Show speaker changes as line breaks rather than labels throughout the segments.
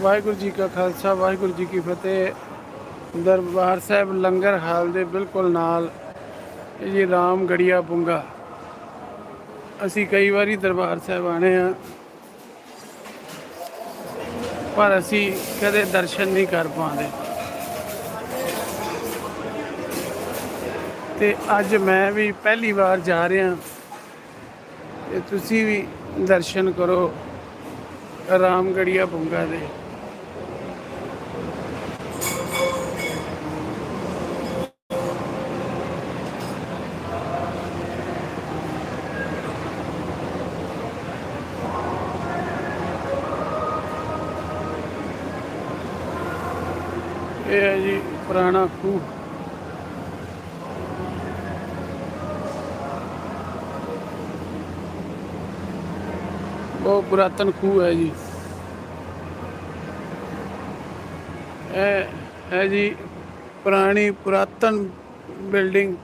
ਵਾਹਿਗੁਰੂ ਜੀ ਕਾ ਖਾਲਸਾ, ਵਾਹਿਗੁਰੂ ਜੀ ਕੀ ਫਤਿਹ। ਦਰਬਾਰ ਸਾਹਿਬ ਲੰਗਰ ਹਾਲ ਦੇ ਬਿਲਕੁਲ ਨਾਲ, ਇਹ ਜੀ ਰਾਮਗੜੀਆ ਪੁੰਗਾ। ਅਸੀਂ ਕਈ ਵਾਰੀ ਦਰਬਾਰ ਸਾਹਿਬ ਆਣੇ ਆ ਪਰ ਅਸੀਂ ਕਦੇ ਦਰਸ਼ਨ ਨਹੀਂ ਕਰ ਪਾਉਂਦੇ। ਤੇ ਅੱਜ ਮੈਂ ਵੀ ਪਹਿਲੀ ਵਾਰ ਜਾ ਰਿਹਾ ਤੇ ਤੁਸੀਂ ਵੀ ਦਰਸ਼ਨ ਕਰੋ ਰਾਮਗੜੀਆ ਪੁੰਗਾ ਦੇ। ਇਹ ਹੈ ਜੀ ਪੁਰਾਣਾ ਖੂਹ। ਬਹੁਤ ਪੁਰਾਤਨ ਖੂਹ ਹੈ ਜੀ। ਇਹ ਹੈ ਜੀ ਪੁਰਾਣੀ ਪੁਰਾਤਨ ਬਿਲਡਿੰਗ।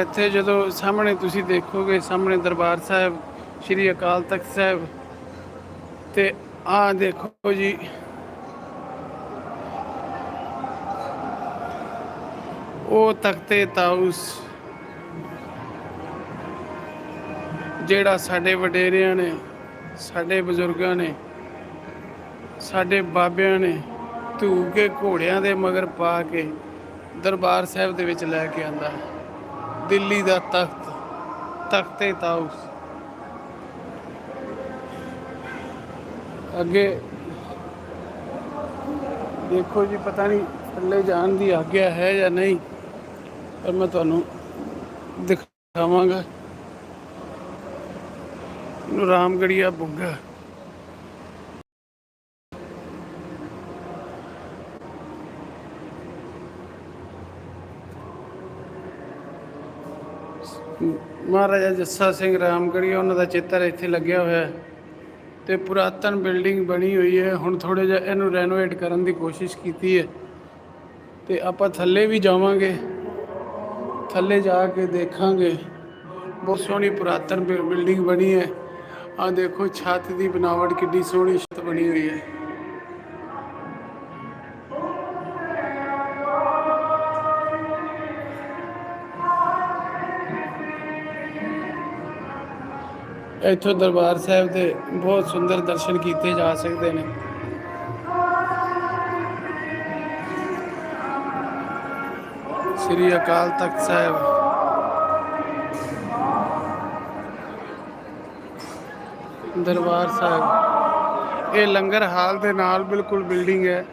ਇੱਥੇ ਜਦੋਂ ਸਾਹਮਣੇ ਤੁਸੀਂ ਦੇਖੋਗੇ, ਸਾਹਮਣੇ ਦਰਬਾਰ ਸਾਹਿਬ ਸ਼੍ਰੀ ਅਕਾਲ ਤਖਤ ਸਾਹਿਬ। ਤੇ ਆਹ ਦੇਖੋ ਜੀ। ਉਹ ਤਖਤੇ ਤਾਊਸ, ਜਿਹੜਾ ਸਾਡੇ ਵਡੇਰਿਆਂ ਨੇ, ਸਾਡੇ ਬਜ਼ੁਰਗਾਂ ਨੇ, ਸਾਡੇ ਬਾਬਿਆਂ ਨੇ ਧੂ ਕੇ ਘੋੜਿਆਂ ਦੇ ਮਗਰ ਪਾ ਕੇ ਦਰਬਾਰ ਸਾਹਿਬ ਦੇ ਵਿੱਚ ਲੈ ਕੇ ਆਂਦਾ। ਦਿੱਲੀ ਦਾ ਤਖਤ, ਤਖਤੇ ਤਾਊਸ। ਅੱਗੇ ਦੇਖੋ ਜੀ, ਪਤਾ ਨਹੀਂ ਥੱਲੇ ਜਾਣ ਦੀ ਆਗਿਆ ਹੈ ਜਾਂ ਨਹੀਂ, ਪਰ ਮੈਂ ਤੁਹਾਨੂੰ ਦਿਖਾਵਾਂਗਾ। ਇਹਨੂੰ ਰਾਮਗੜੀਆ ਬੁੱਗਾ। ਮਹਾਰਾਜਾ ਜੱਸਾ ਸਿੰਘ ਰਾਮਗੜੀਆ, ਉਹਨਾਂ ਦਾ ਚਿੱਤਰ ਇੱਥੇ ਲੱਗਿਆ ਹੋਇਆ ਹੈ। ਤੇ ਪੁਰਾਤਨ ਬਿਲਡਿੰਗ ਬਣੀ ਹੋਈ ਹੈ। ਹੁਣ ਥੋੜੇ ਜਿਹਾ ਇਹਨੂੰ ਰੈਨੋਵੇਟ ਕਰਨ ਦੀ ਕੋਸ਼ਿਸ਼ ਕੀਤੀ ਹੈ। ਤੇ ਆਪਾਂ ਥੱਲੇ ਵੀ ਜਾਵਾਂਗੇ। ਥੱਲੇ ਜਾ ਕੇ ਦੇਖਾਂਗੇ। ਬਹੁਤ ਸੋਹਣੀ ਪੁਰਾਤਨ ਬਿ- ਬਿਲਡਿੰਗ ਬਣੀ ਹੈ। ਆ ਦੇਖੋ, ਛੱਤ ਦੀ ਬਣਾਵਟ ਕਿੰਨੀ ਸੋਹਣੀ ਛੱਤ ਬਣੀ ਹੋਈ ਹੈ। ਇੱਥੋਂ ਦਰਬਾਰ ਸਾਹਿਬ ਦੇ ਬਹੁਤ ਸੁੰਦਰ ਦਰਸ਼ਨ ਕੀਤੇ ਜਾ ਸਕਦੇ ਨੇ। ਸ੍ਰੀ ਅਕਾਲ ਤਖਤ ਸਾਹਿਬ। ਦਰਬਾਰ ਸਾਹਿਬ। ਇਹ ਲੰਗਰ ਹਾਲ ਦੇ ਨਾਲ ਬਿਲਕੁਲ ਬਿਲਡਿੰਗ ਹੈ।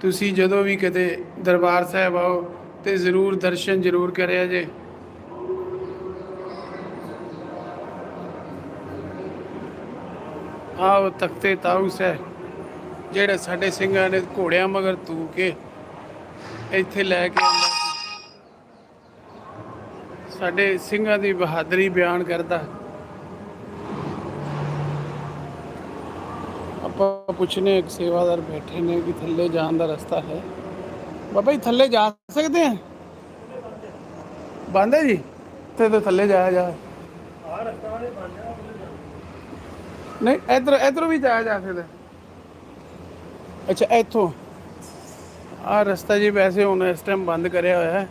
ਤੁਸੀਂ ਜਦੋਂ ਵੀ ਕਦੇ ਦਰਬਾਰ ਸਾਹਿਬ ਆਓ ਤੇ ਜ਼ਰੂਰ ਦਰਸ਼ਨ ਜ਼ਰੂਰ ਕਰਿਆ ਜੇ। ਆਹ ਤਖਤੇ ਤਾਊਸ ਹੈ, ਜਿਹੜੇ ਸਾਡੇ ਸਿੰਘਾਂ ਨੇ ਘੋੜਿਆਂ ਮਗਰ ਤੂ ਕੇ ਇੱਥੇ ਲੈ ਕੇ ਆਉਂਦਾ ਸੀ। ਸਾਡੇ ਸਿੰਘਾਂ ਦੀ ਬਹਾਦਰੀ ਬਿਆਨ ਕਰਦਾ ਆਪਾਂ ਪੁੱਛਨੇ ਇੱਕ ਸੇਵਾਦਾਰ ਬੈਠੇ ਨੇ ਕਿ ਥੱਲੇ ਜਾਣ ਦਾ ਰਸਤਾ ਹੈ। ਬਾਬਾ ਜੀ, ਥੱਲੇ ਜਾ ਸਕਦੇ ਆ ਬੰਦ ਹੈ ਜੀ? ਤੇ ਤਾਂ ਥੱਲੇ ਜਾਇਆ ਜਾ। ਨਹੀਂ, ਇਧਰ ਇਧਰ ਵੀ ਜਾਇਆ ਜਾ ਸਕਦਾ। ਅੱਛਾ, ਇੱਥੋਂ। ਆ ਰਸਤਾ ਜੀ ਵੈਸੇ ਹੁਣ ਇਸ ਟਾਈਮ ਬੰਦ ਕਰਿਆ ਹੋਇਆ ਹੈ।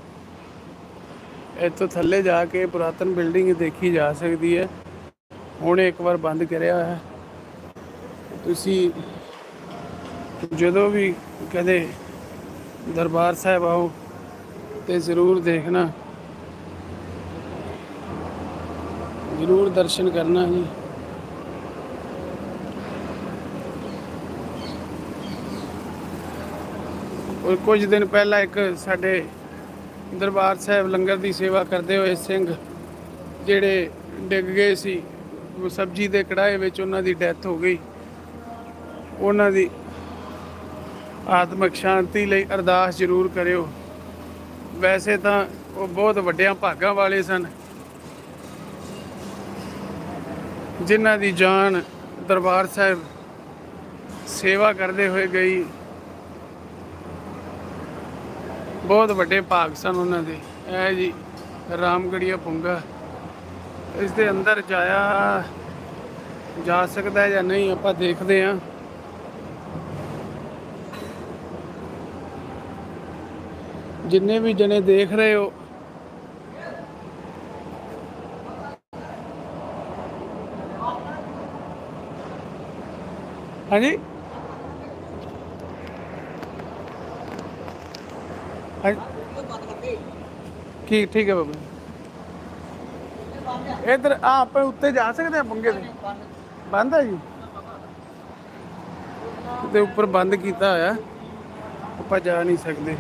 ਇੱਥੋਂ ਥੱਲੇ ਜਾ ਕੇ ਪੁਰਾਤਨ ਬਿਲਡਿੰਗ ਦੇਖੀ ਜਾ ਸਕਦੀ ਹੈ। ਹੁਣ ਇੱਕ ਵਾਰ ਬੰਦ ਕਰਿਆ ਹੋਇਆ ਹੈ। ਤੁਸੀਂ ਜਦੋਂ ਵੀ ਕਦੇ ਦਰਬਾਰ ਸਾਹਿਬ ਆਓ ਤੇ ਜ਼ਰੂਰ ਦੇਖਣਾ। ਜ਼ਰੂਰ ਦਰਸ਼ਨ ਕਰਨਾ ਜੀ। ਕੁਝ ਦਿਨ ਪਹਿਲਾਂ ਇੱਕ ਸਾਡੇ ਦਰਬਾਰ ਸਾਹਿਬ ਲੰਗਰ ਦੀ ਸੇਵਾ ਕਰਦੇ ਹੋਏ ਸਿੰਘ ਜਿਹੜੇ ਡਿੱਗ ਗਏ ਸੀ ਸਬਜ਼ੀ ਦੇ ਕੜਾਏ ਵਿੱਚ ਉਹਨਾਂ ਦੀ ਡੈਥ ਹੋ ਗਈ। ਉਹਨਾਂ ਦੀ ਆਤਮਿਕ ਸ਼ਾਂਤੀ ਲਈ ਅਰਦਾਸ ਜ਼ਰੂਰ ਕਰਿਓ। ਵੈਸੇ ਤਾਂ ਉਹ ਬਹੁਤ ਵੱਡਿਆਂ ਭਾਗਾਂ ਵਾਲੇ ਸਨ। ਜਿਨ੍ਹਾਂ ਦੀ ਜਾਨ ਦਰਬਾਰ ਸਾਹਿਬ ਸੇਵਾ ਕਰਦੇ ਹੋਏ ਗਈ। ਬਹੁਤ ਵੱਡੇ ਭਾਗ ਸਨ ਉਹਨਾਂ ਦੇ। ਇਹ ਜੀ ਰਾਮਗੜੀਆ ਪੁੰਗਾ। ਇਸ ਦੇ ਅੰਦਰ ਜਾਇਆ ਜਾ ਸਕਦਾ ਜਾਂ ਨਹੀਂ ਆਪਾਂ ਦੇਖਦੇ ਹਾਂ। ਜਿੰਨੇ ਵੀ ਜਣੇ ਦੇਖ ਰਹੇ ਹੋ, ਹਾਂਜੀ? ਹਾਂਜੀ ਠੀਕ ਠੀਕ ਹੈ ਬਾਬਾ ਇਧਰ ਆ ਆਪਾਂ ਉੱਤੇ ਜਾ ਸਕਦੇ ਆ ਪੰਗੇ ਤੇ? ਬੰਦ ਹੈ ਜੀ? ਤੇ ਉੱਪਰ ਬੰਦ ਕੀਤਾ ਹੋਇਆ। ਆਪਾਂ ਜਾ ਨਹੀਂ ਸਕਦੇ।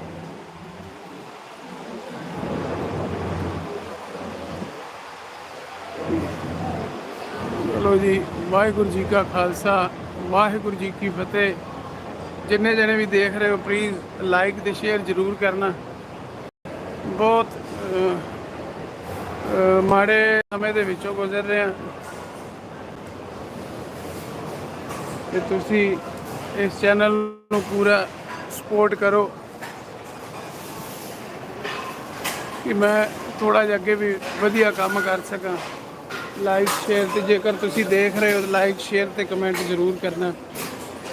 ਚਲੋ ਜੀ, ਵਾਹਿਗੁਰੂ ਜੀ ਕਾ ਖਾਲਸਾ, ਵਾਹਿਗੁਰੂ ਜੀ ਕੀ ਫਤਿਹ। ਜਿੰਨੇ ਜਣੇ ਵੀ ਦੇਖ ਰਹੇ ਹੋ ਪਲੀਜ਼ ਲਾਈਕ ਤੇ ਸ਼ੇਅਰ ਜ਼ਰੂਰ ਕਰਨਾ। ਬਹੁਤ ਮਾੜੇ ਸਮੇਂ ਦੇ ਵਿੱਚੋਂ ਗੁਜ਼ਰ ਰਹੇ ਹਾਂ। ਤੇ ਤੁਸੀਂ ਇਸ ਚੈਨਲ ਨੂੰ ਪੂਰਾ ਸਪੋਰਟ ਕਰੋ। ਕਿ ਮੈਂ ਥੋੜਾ ਜਿਹਾ ਅੱਗੇ ਵੀ ਵਧੀਆ ਕੰਮ ਕਰ ਸਕਾਂ। ਲਾਈਕ ਸ਼ੇਅਰ ਤੇ ਜੇਕਰ ਤੁਸੀਂ ਦੇਖ ਰਹੇ ਹੋ ਲਾਈਕ ਸ਼ੇਅਰ ਤੇ ਕਮੈਂਟ ਜ਼ਰੂਰ ਕਰਨਾ।